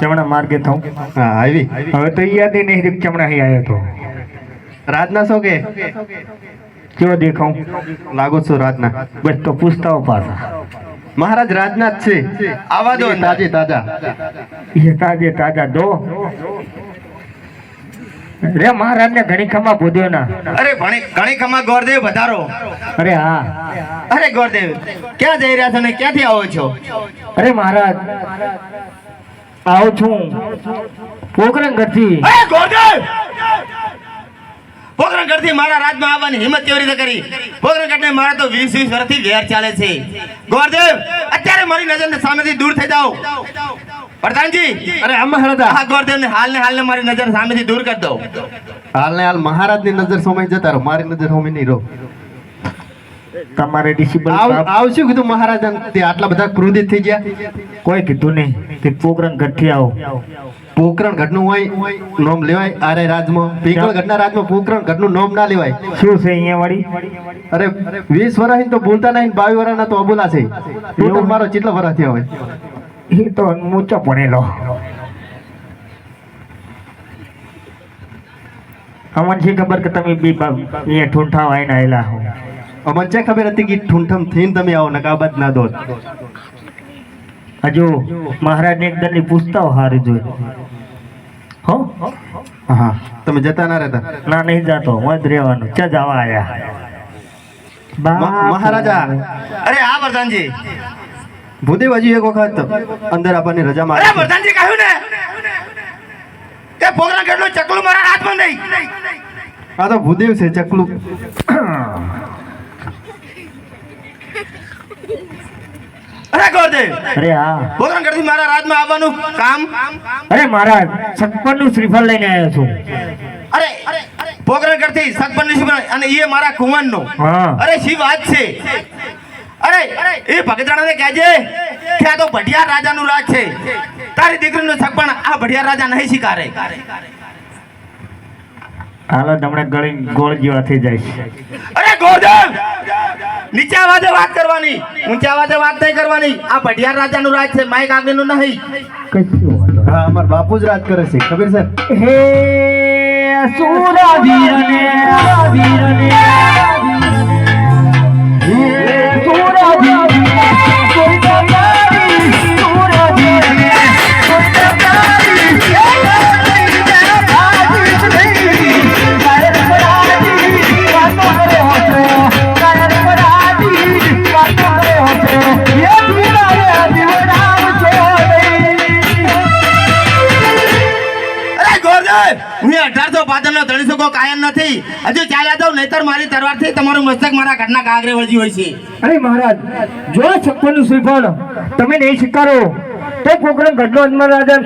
ચમણા માર્ગે થઉં હા આવી. હવે તો યાદ નહીં રહ્યું ચમણા અહીં આવ્યો તો. રાતના શું કે? કેવો દેખાઉં લાગુ છું રાતના. બસ તો પૂછતા હો પાછા. મહારાજ રાજના જ છે. આવા દો તાજે તાજા. એ તાજે તાજા દો. રે મહારાજ ને ઘણી ખમા બોધ્યો ના. અરે ઘણી ખમા ગોરદેવ વધારો. અરે હા. અરે ગોરદેવ ક્યાં જઈ રહ્યા છો ને ક્યાંથી આવો છો? અરે મહારાજ. આવું છું. પોકરણ ઘરથી પોકરણ ઘરથી મારા રાજમાં આવવાની હિંમત કેવી રીતે કરી? પોકરણગઢને મારા તો વીસ વીસ વર્ષથી વેર ચાલે છે. ગોરદેવ અત્યારે મારી નજર સામેથી દૂર થઈ જાઓ. પ્રધાનજી! અરે આમ મહારાજા હા ગોરદેવ ને હાલ ને હાલ ને મારી નજર સામેથી દૂર કરી દો હાલ ને હાલ મહારાજની નજર સમય જતા રહો મારી નજર સમય નહીં રહો. તમારે ડિસિબલ આવ આવ કીધું મહારાજા તે આટલા બધા ક્રોધિત થઈ ગયા. કોઈ કીધું નહીં કે પોકરણગઢથી આવો. પોકરણ ઘટનું હોય નોમ લેવાય અરે રાજમાં. પીકળ ઘટના રાજમાં પોકરણ ઘટનું નોમ ના લેવાય. શું છે અહીંયા વાળી? અરે વીસ વર્ષ તો બોલતા નહીં બાવીસ વર્ષના તો અબોલા છે. ટોટલ મારો કેટલા વર્ષ થયા હોય એ તો ઊંચો ભણેલો. અમને છે ખબર કે તમે બી બા- અહીંયા ઠૂંઠા વાઈને આવેલા હો? અમને છે ખબર હતી કે ઠૂંઠમ થઈને તમે આવો નકાબાદ ના દો હજુ મહારાજને એક દંડની પૂછતા હો હારી જોઈ હો હા તમે જતા ના રહેતા ના નહીં જતો હું જ રહેવાનું ચા જવા આયા મ- મહારાજા અરે હા પ્રધાનજી ભૂદેવ હજી એક વખત અંદર આપણને રજા અરે મારે પ્રધાનજી કહ્યું ને કે પોકરણગઢનું ચકલું મારા હાથમાં નહીં આ તો ભૂદેવ છે ચકલું અરે અરે હા. પોકરણગઢથી મારા રાજમાં આવવાનું કામ? અરે મહારાજ છપ્પનનું શ્રીફળ લઈને આવ્યો છું. અરે પોકરણગઢથી સગપણની સુગરણ અને એ મારા અરે શી વાત છે? અરે એ ભગતરાણાને કહેજે કે આ તો ભઢિયાર રાજા નું રાજ છે. તારી દીકરીનું સગપણ આ ભટિયાર રાજા નહીં સ્વીકારે હાલો તમને ગળી ગોળ જેવા થઈ જાય છે. અરે ગોરદેવ નીચા અવાજે વાત કરવાની. ઊંચા અવાજે વાત નહીં કરવાની. આ ભટિયાર રાજાનું રાજ છે માઇક આગળનું નહીં. કશું હા અમાર બાપુ જ રાજ કરે છે ખબર છે? હે સુરા વીરને વીરને અરે હું અઢારસો પાદર નો ધણી શકો કાયમ નથી. હજુ ચાલ્યા જાવ નહીતર મારી તરવારથી તમારું મસ્તક મારા ઘરના કાગરે વળજી હોય છે. અરે મહારાજ જો શ્રીફળ તમે નહીં સ્વીકારો તો ગઢનો રાજા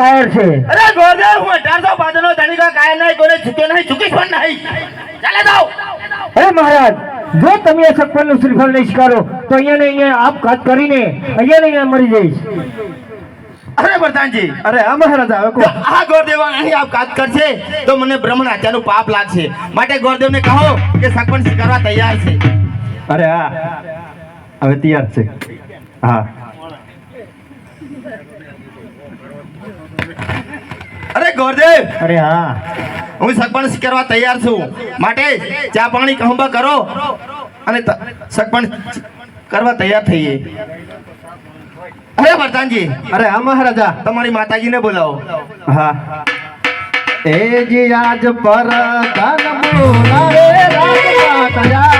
કાયર છે. અરે ગોરદેવ હું અઢારસો પાદર નો ધણી કા નહીં કોને ચૂક્યો નહીં ચૂકીશ પણ નહીં. ચાલે જાઓ અરે મહારાજ જો તમે આ છપ્પનનું શ્રીફળ નહીં સ્વીકારો તો અહીંયા ને અહીંયા આપઘાત કરીને અહીંયા ને અહીંયા મરી જઈશ. અરે પ્રધાનજી. અરે આ મહારાજ આવે કો આ ગોરદેવ અહીં આપઘાત કરશે તો મને બ્રહ્મણ હત્યાનું પાપ લાગશે. માટે ગોરદેવને કહો કે સગપણ સ્વીકારવા તૈયાર છે. અરે હા હવે તૈયાર છે. હા. અરે ગોરદેવ! અરે હા. હું સગપણ સ્વીકારવા તૈયાર છું. માટે ચા પાણી કહંબા કરો. અને સગપણ કરવા તૈયાર થઈએ. અરે વરદાનજી. અરે હા મહારાજા. તમારી માતાજી ને બોલાવો. હા. એ આજ પર ધન બોલાવે રાજ માતા